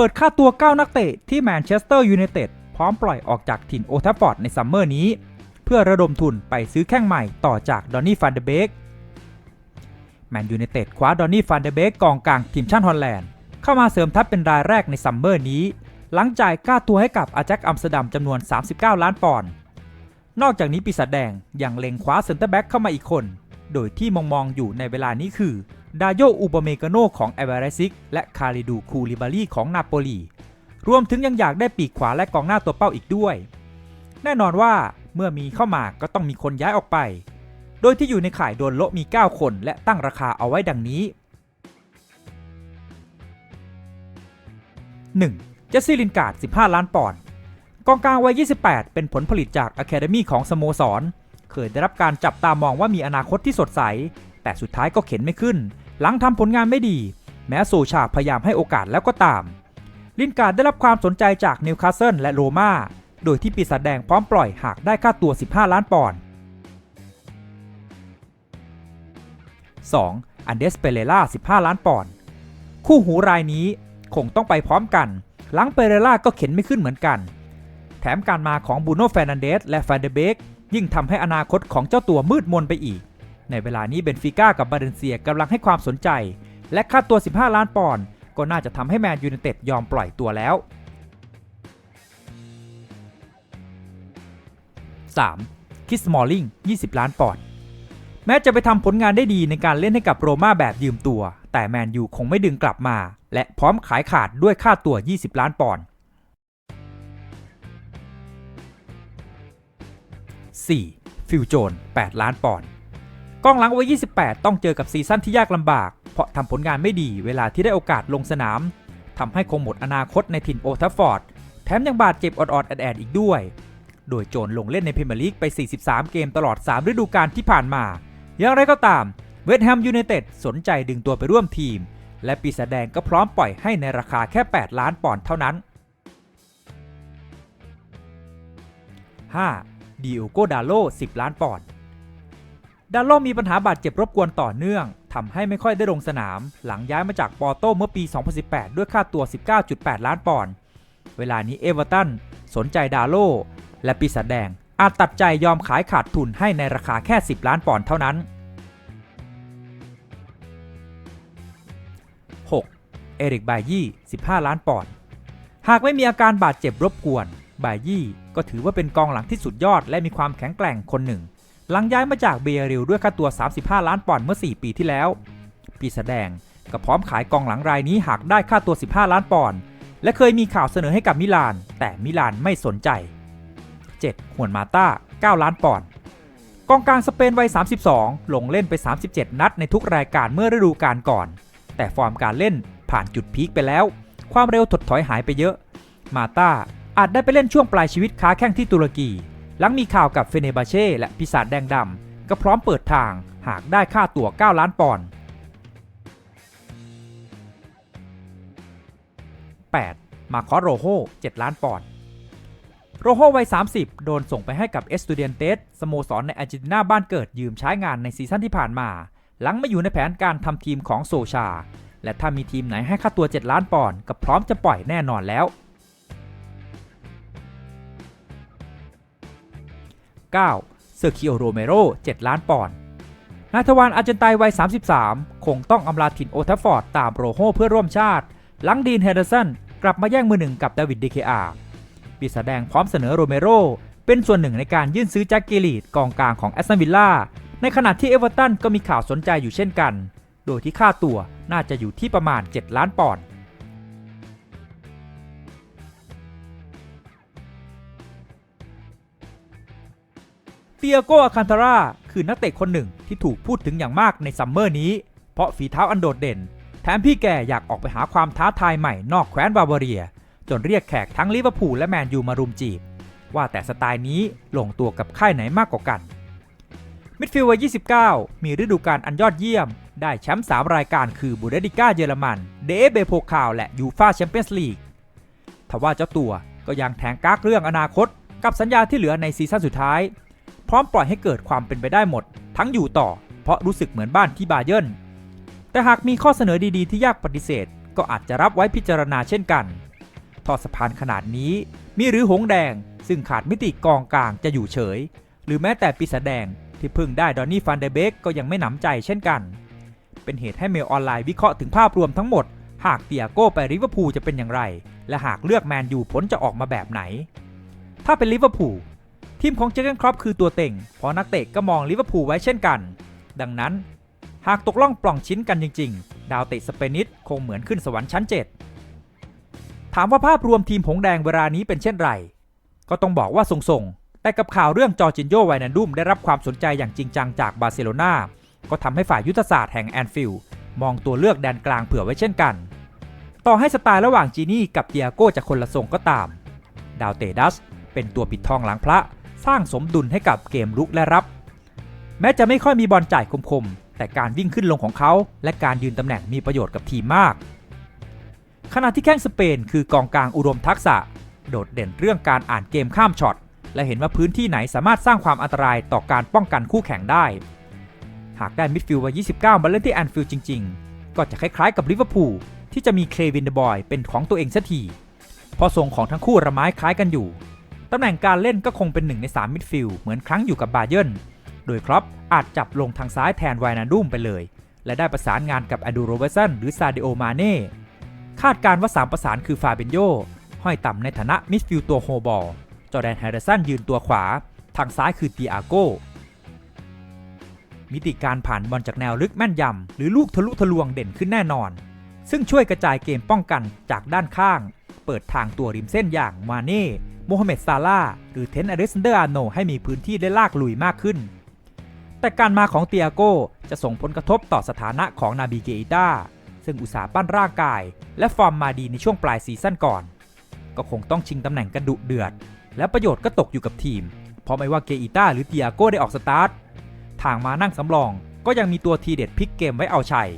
เปิดค่าตัว 9 นักเตะที่แมนเชสเตอร์ยูไนเต็ดพร้อมปล่อยออกจากถิ่นโอทัฟฟอร์ดในซัมเมอร์นี้ เพื่อระดมทุนไปซื้อแข้งใหม่ต่อจากดอนนี่ฟันเดเบกแมนยูไนเต็ดคว้าดอนนี่ฟันเดเบกกองกลางทีมชาติฮอลแลนด์ เข้ามาเสริมทัพเป็นรายแรกในซัมเมอร์นี้ หลังจ่ายค่าตัวให้กับอาแจ็คอัมสเตอร์ดัมจำนวน 39 ล้านปอนด์นอกจากนี้ปีศาจแดงยังเล็งคว้าเซนเตอร์แบ็กเข้ามาอีกคน โดยที่มองมองอยู่ในเวลานี้คือ ดาโยอุปเมกาโนของเอเวเรซิก และคาริดูคูลิบารีของนาโปลี รวมถึงยังอยากได้ปีกขวาและกองหน้าตัวเป้าอีกด้วย แน่นอนว่าเมื่อมีเข้ามาก็ต้องมีคนย้ายออกไป โดยที่อยู่ในข่ายโดนโละมี 9 คนและตั้งราคาเอาไว้ดังนี้ 1. เจสซี่ลินการ์ด 15 ล้านปอนด์กองกลางวัย 28 เป็นผลผลิตจากอะคาเดมีของสโมสร เคยได้รับการจับตามองว่ามีอนาคตที่สดใส แต่สุดท้ายก็เข็นไม่ขึ้น หลังทำผลงานไม่ดี แม้โซชาพยายามให้โอกาสแล้วก็ตาม ลินการ์ดได้รับความสนใจจากนิวคาสเซิลและโรมาโดยที่ปีศาจแดงพร้อมปล่อยหากได้ค่าตัว 15 ล้านปอนด์ 2. อันเดสเปเรล่า 15 ล้านปอนด์ คู่หูรายนี้คงต้องไปพร้อมกัน หลังเปเรล่าก็เข็นไม่ขึ้นเหมือนกัน แถมการมาของบูโน่แฟรนันเดสและแฟนเดเบกยิ่งทำให้อนาคตของเจ้าตัวมืดมนไปอีก ในเวลานี้เบนฟิก้ากับบาเลนเซียกำลังให้ความสนใจ และค่าตัว 15 ล้านปอนด์ก็น่าจะทำให้แมนยูไนเต็ดยอมปล่อยตัวแล้ว 3. คิสมอลลิง 20 ล้านปอนด์แม้จะไปทำผลงานได้ดีในการเล่นให้กับโรม่าแบบยืมตัว แต่แมนยูคงไม่ดึงกลับมา และพร้อมขายขาดด้วยค่าตัว 20 ล้านปอนด์ 4. ฟิลโจน 8 ล้านปอนด์ กองหลังวัย28 ต้องเจอกับซีซั่นที่ยากลำบาก เพราะทำผลงานไม่ดีเวลาที่ได้โอกาสลงสนามทำให้คงหมดอนาคตในถิ่นโอทัฟฟอร์ด แถมยังบาดเจ็บออดๆแอดๆอีกด้วย โดยโจนลงเล่นในพรีเมียร์ลีกไป 43 เกมตลอด 3 ฤดูกาลที่ผ่านมา อย่างไรก็ตาม เวสต์แฮมยูไนเต็ดสนใจดึงตัวไปร่วมทีม และปีศาจแดงก็พร้อมปล่อยให้ในราคาแค่ 8 ล้านปอนด์เท่านั้น 5. ดิโอโกดาโล 10 ล้านปอนด์ ดาโลมีปัญหาบาดเจ็บรบกวนต่อเนื่องทำให้ไม่ค่อยได้ลงสนาม หลังย้ายมาจากปอร์โตเมื่อปี 2018 ด้วยค่าตัว 19.8 ล้านปอนด์ เวลานี้เอเวอร์ตันสนใจดาโลและปีศาจแดง อาจตัดใจยอมขายขาดทุนให้ในราคาแค่ 10 ล้านปอนด์เท่านั้น 6. เอริกบายี่ 15 ล้านปอนด์ หากไม่มีอาการบาดเจ็บรบกวน บายี่ก็ถือว่าเป็นกองหลังที่สุดยอดและมีความแข็งแกร่งคนหนึ่ง หลังย้ายมาจากเบียริลด้วยค่าตัว 35 ล้านปอนด์เมื่อ 4 ปีที่แล้ว ปีแสดงก็พร้อมขายกองหลังรายนี้หากได้ค่าตัว 15 ล้านปอนด์และเคยมีข่าวเสนอให้กับมิลาน แต่มิลานไม่สนใจ 7. หวนมาต้า 9 ล้านปอนด์กองกลางสเปนวัย 32 ลงเล่นไป 37 นัดในทุกรายการเมื่อฤดูกาลก่อน แต่ฟอร์มการเล่นผ่านจุดพีคไปแล้ว ความเร็วถดถอยหายไปเยอะ มาต้าอาจได้ไปเล่นช่วงปลายชีวิตค้าแข้งที่ตุรกี หลังมีข่าวกับเฟเนบาเช่และปีศาจแดงดำก็พร้อมเปิดทางหากได้ค่าตั๋ว 9 ล้านปอนด์ 8. มาคอโรโฮ7ล้านปอนด์ โรโฮวัย 30 โดนส่งไปให้กับเอสตูเดียนเตสสโมสรในอาร์เจนตินาบ้านเกิดยืมใช้งานในซีซั่นที่ผ่านมา หลังมาอยู่ในแผนการทำทีมของโซชา และถ้ามีทีมไหนให้ค่าตัว 7 ล้านปอนด์ก็พร้อมจะปล่อยแน่นอนแล้ว 9. เซอร์คิโอโรเมโร 7 ล้านปอนด์นาทวานอาร์เจนไตวัย 33 คงต้องอำลาถิ่นโอทัฟฟอร์ดตามโรโฮเพื่อร่วมชาติ หลังดีนเฮเดอร์สันกลับมาแย่งมือหนึ่งกับดาวิดดีเคอาปีแสดงพร้อมเสนอโรเมโร เป็นส่วนหนึ่งในการยื่นซื้อแจ็คกิลีดกองกลางของแอสตันวิลล่าในขณะที่เอเวอร์ตันก็มีข่าวสนใจอยู่เช่นกัน โดยที่ค่าตัวน่าจะอยู่ที่ประมาณ 7 ล้านปอนด์ เตียโกอาคันทาร่าคือนักเตะคนหนึ่งที่ถูกพูดถึงอย่างมากในซัมเมอร์นี้ เพราะฝีเท้าอันโดดเด่น แถมพี่แกอยากออกไปหาความท้าทายใหม่นอกแคว้นบาวาเรีย จนเรียกแขกทั้งลิเวอร์พูลและแมนยูมารุมจีบ ว่าแต่สไตล์นี้ลงตัวกับค่ายไหนมากกว่ากัน มิดฟิลด์วัย 29 มีฤดูกาลอันยอดเยี่ยม ได้แชมป์3รายการคือบูเดดิก้าเยอรมันเดเบโพคาวและยูฟาแชมเปี้ยนส์ลีกทว่าเจ้าตัวก็ยังแทงกากเรื่องอนาคต กับสัญญาที่เหลือในซีซั่นสุดท้าย พร้อมปล่อยให้เกิดความเป็นไปได้หมด ทั้งอยู่ต่อ เพราะรู้สึกเหมือนบ้านที่บาเยิร์นแต่หากมีข้อเสนอดีๆที่ยากปฏิเสธ ก็อาจจะรับไว้พิจารณาเช่นกันทอดสะพานขนาดนี้มีหรือหงแดง ซึ่งขาดมิติกองกลางจะอยู่เฉย หรือแม้แต่ปีศาจแดงที่เพิ่งได้ดอนนี่ฟันเดเบกก็ยังไม่หนำใจเช่นกัน เป็นเหตุให้เมลออนไลน์วิเคราะห์ถึงภาพรวมทั้งหมด หากเตียโก้ไปลิเวอร์พูลจะเป็นอย่างไร และหากเลือกแมนยูผลจะออกมาแบบไหน ถ้าเป็นลิเวอร์พูล ทีมของเจอร์เกนครอปคือตัวเต็งเพราะนักเตะก็มองลิเวอร์พูลไว้เช่นกัน ดังนั้น หากตกล่องปล่องชิ้นกันจริง ๆ ดาวเตะสเปนิสคงเหมือนขึ้นสวรรค์ชั้น 7 ถามว่าภาพรวมทีมหงแดงเวลานี้เป็นเช่นไร ก็ต้องบอกว่าทรงๆ แต่กับข่าวเรื่องจอร์จินโยไวนันดุมได้รับความสนใจอย่างจริงจังจากบาร์เซโลนาก็ทำให้ฝ่ายยุทธศาสตร์แห่งแอนฟิลด์มองตัวเลือกแดนกลางเผื่อไว้เช่นกัน ต่อให้สไตล์ระหว่างจีนี่กับเตียโก้จะคนละทรงก็ตาม ดาวเตดัสเป็นตัวปิดทองหลังพระ สร้างสมดุลให้กับเกมลุกและรับ แม้จะไม่ค่อยมีบอลจ่ายคมๆ แต่การวิ่งขึ้นลงของเขา และการยืนตำแหน่งมีประโยชน์กับทีมมาก ขณะที่แข้งสเปนคือกองกลางอุดมทักษะ โดดเด่นเรื่องการอ่านเกมข้ามช็อตและเห็นว่าพื้นที่ไหนสามารถสร้างความอันตรายต่อการป้องกันคู่แข่งได้ หากได้มิดฟิลด์วัย29 มาเล่นที่แอนฟิลด์จริง ๆ ก็จะคล้ายๆกับลิเวอร์พูลที่จะมีเคลวินเดบอยเป็นของตัวเองสักทีพราะทรงของทั้งคู่ระไม้คล้ายกันอยู่ ตำแหน่งการเล่นก็คงเป็นหนึ่งใน 3 มิดฟิลด์เหมือนครั้งอยู่กับบาเยิร์นโดยครับอาจจับลงทางซ้ายแทนไวนาดุมไปเลย และได้ประสานงานกับอดูโรเบสันหรือซาเดโอมาเน่คาดการว่า3ประสานคือฟาเบนโยห้อยต่ำในฐานะมิดฟิลด์ตัวโฮบอลจอแดนแฮร์ริสันยืนตัวขวา ทางซ้ายคือตีอาโกมิติการผ่านบอลจากแนวลึกแม่นยำ หรือลูกทะลุทะลวงเด่นขึ้นแน่นอน ซึ่งช่วยกระจายเกมป้องกันจากด้านข้าง เปิดทางตัวริมเส้นอย่างมาเน่โมฮัมเหม็ดซาลาหรือเทนอเล็กซานเดอร์อาโนให้มีพื้นที่ได้ลากลุยมากขึ้น แต่การมาของเตียโก้จะส่งผลกระทบต่อสถานะของนาบีเกอิต้าซึ่งอุตสาห์ปั้นร่างกาย และฟอร์มมาดีในช่วงปลายซีซั่นก่อน ก็คงต้องชิงตำแหน่งกันดุเดือด และประโยชน์ก็ตกอยู่กับทีม เพราะไม่ว่าเกอิต้าหรือเตียโก้ได้ออกสตาร์ททางมานั่งสำรองก็ยังมีตัวทีเด็ดพลิกเกมไว้เอาชัย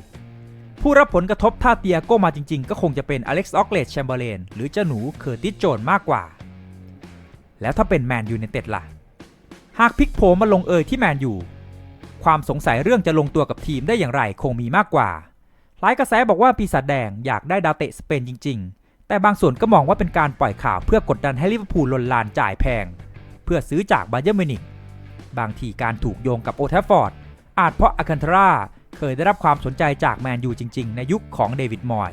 ผู้รับผลกระทบถ้าเตียโก้มาจริงๆ ก็คงจะเป็นอเล็กซ์ออกเลดแชมเบอร์เลนหรือเจ้าหนูเคอร์ติสโจนมากกว่า แล้วถ้าเป็นแมนยูในเต็ดล่ะ หากพลิกโผมาลงเอยที่แมนยูความสงสัยเรื่องจะลงตัวกับทีมได้อย่างไรคงมีมากกว่า หลายกระแสบอกว่าปีศาจแดงอยากได้ดาวเตะสเปนจริง ๆ แต่บางส่วนก็มองว่าเป็นการปล่อยข่าวเพื่อกดดันให้ลิเวอร์พูลลนลานจ่ายแพง เพื่อซื้อจากบาเยอร์มิวนิกบางทีการถูกโยงกับโอทัฟฟอร์ดอาจเพราะอาคันทรา เคยได้รับความสนใจจากแมนยูจริง ๆ ในยุคของเดวิดมอย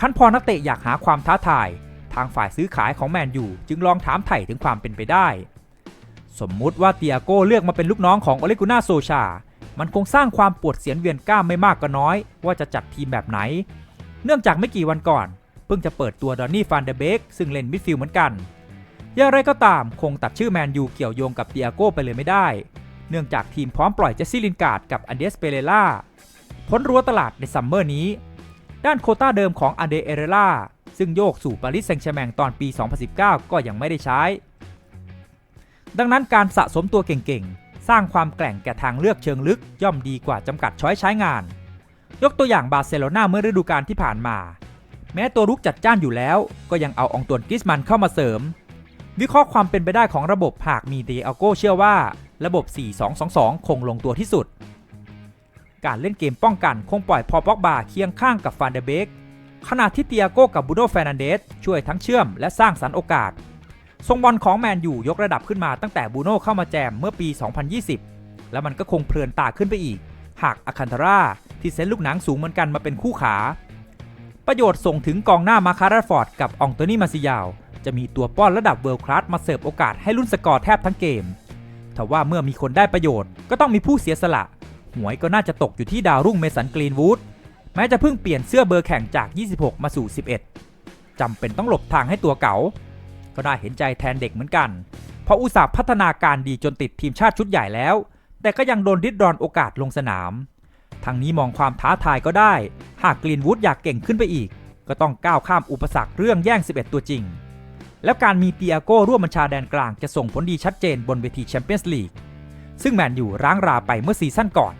ขั้นพอนักเตะอยากหาความท้าทาย ทางฝ่ายซื้อขายของแมนยูจึงลองถามไถ่ถึงความเป็นไปได้ สมมุติว่าเตียโก้เลือกมาเป็นลูกน้องของโอเลกุน่าโซชา มันคงสร้างความปวดเสียนเวียนกล้ามไม่มากก็น้อย ว่าจะจัดทีมแบบไหน เนื่องจากไม่กี่วันก่อน เพิ่งจะเปิดตัวดอนนี่ฟานเดเบกซึ่งเล่นมิดฟิลด์เหมือนกันอย่างไรก็ตามคงตัดชื่อแมนยูเกี่ยวโยงกับเตียโก้ไปเลยไม่ได้ เนื่องจากทีมพร้อมปล่อยเจสซี่ลินการ์ดกับอันเดสเปเรล่าพ้นรั้วตลาดในซัมเมอร์นี้ ด้านโคต้าเดิมของอันเดเอเรล่าซึ่งโยกสู่ปารีสแซงต์แชร์แมงตอนปี 2019 ก็ยังไม่ได้ใช้ ดังนั้นการสะสมตัวเก่งๆ สร้างความแกร่งแก่ทางเลือกเชิงลึกย่อมดีกว่าจำกัดช้อยใช้งาน ยกตัวอย่างบาร์เซโลนาเมื่อฤดูกาลที่ผ่านมา แม้ตัวรุกจัดจ้านอยู่แล้ว ก็ยังเอาองตวนกิสมันเข้ามาเสริม วิเคราะห์ความเป็นไปได้ของระบบหากมีเดอัลโกเชื่อว่า ระบบ 4-2-2-2 คงลงตัวที่สุด การเล่นเกมป้องกันคงปล่อยพอป็อกบาเคียงข้างกับฟานเดเบกขณะที่เตียโก้กับบูโนแฟนันเดสช่วยทั้งเชื่อมและสร้างสรรค์โอกาส ทรงบอลของแมนยูยกระดับขึ้นมาตั้งแต่บูโน่เข้ามาแจมเมื่อปี 2020 แล้วมันก็คงเพลินตาขึ้นไปอีก หากอาคันทาราที่เซนลูกหนังสูงเหมือนกันมาเป็นคู่ขา ประโยชน์ส่งถึงกองหน้ามาคาราฟอร์ดกับอองโตนี่มาซิยาว จะมีตัวป้อนระดับเวิลด์คลาสมาเสิร์ฟโอกาสให้ลุ้นสกอร์แทบทั้งเกมแต่ว่าเมื่อมีคนได้ประโยชน์ก็ต้องมีผู้เสียสละ หวยก็น่าจะตกอยู่ที่ดาวรุ่งเมสันกรีนวูดแม้จะเพิ่งเปลี่ยนเสื้อเบอร์แข่งจาก 26 มาสู่ 11จำเป็นต้องหลบทางให้ตัวเก่า ก็น่าเห็นใจแทนเด็กเหมือนกัน เพราะอุตสาห์พัฒนาการดีจนติดทีมชาติชุดใหญ่แล้ว แต่ก็ยังโดนริดรอนโอกาสลงสนามทางนี้มองความท้าทายก็ได้ หากกรีนวูดอยากเก่งขึ้นไปอีก ก็ต้องก้าวข้ามอุปสรรคเรื่องแย่ง 11 ตัวจริง แล้วการมีเตียโก้ร่วมบัญชาแดนกลางจะส่งผลดีชัดเจนบนเวทีแชมเปี้ยนส์ลีกซึ่งแมนยูร้างราไปเมื่อซีซั่นก่อน